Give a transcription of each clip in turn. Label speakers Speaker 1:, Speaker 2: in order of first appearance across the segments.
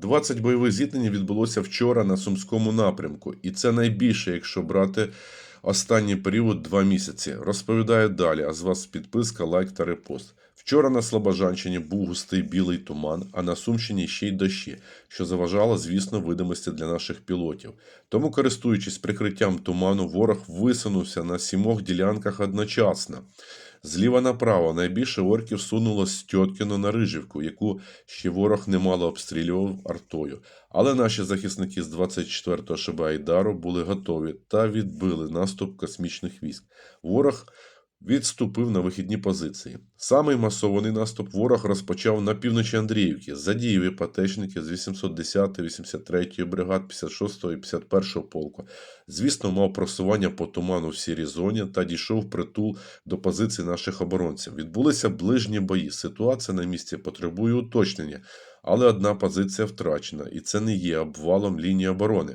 Speaker 1: 20 бойових зіткнень відбулося вчора на Сумському напрямку, і це найбільше, якщо брати останній період два місяці. Розповідаю далі, а з вас підписка, лайк та репост. Вчора на Слобожанщині був густий білий туман, а на Сумщині ще й дощі, що заважало, звісно, видимості для наших пілотів. Тому, користуючись прикриттям туману, ворог висунувся на сімох ділянках одночасно. Зліва направо найбільше орків сунуло з на Рижівку, яку ще ворог немало обстрілював артою. Але наші захисники з 24-го Шиба Айдару були готові та відбили наступ космічних військ. Ворог відступив на вихідні позиції. Самий масований наступ ворог розпочав на півночі Андріївки, задіяв іпотечники з 810, 83 бригад, 56-го і 51-го полку. Звісно, мав просування по туману в сірій зоні та дійшов притул до позицій наших оборонців. Відбулися ближні бої. Ситуація на місці потребує уточнення, але одна позиція втрачена, і це не є обвалом лінії оборони.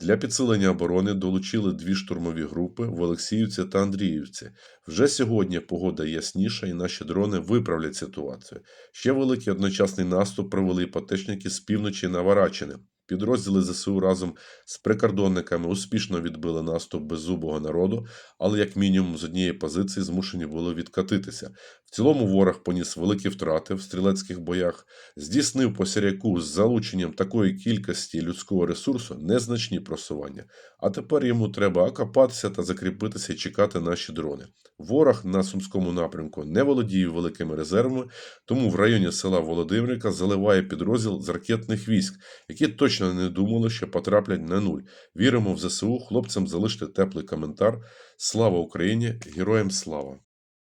Speaker 1: Для підсилення оборони долучили дві штурмові групи в Олексіївці та Андріївці. Вже сьогодні погода ясніша, і наші дрони виправлять ситуацію. Ще великий одночасний наступ провели іпотечники з півночі на Варачини. Підрозділи ЗСУ разом з прикордонниками успішно відбили наступ беззубого народу, але як мінімум з однієї позиції змушені були відкатитися. В цілому ворог поніс великі втрати в стрілецьких боях, здійснив по Сіряку з залученням такої кількості людського ресурсу незначні просування. А тепер йому треба окопатися та закріпитися і чекати наші дрони. Ворог на Сумському напрямку не володіє великими резервами, тому в районі села Володимирівка заливає підрозділ з ракетних військ, які точно не думали, що потраплять на нуль. Віримо в ЗСУ, хлопцям залиште теплий коментар. Слава Україні! Героям слава!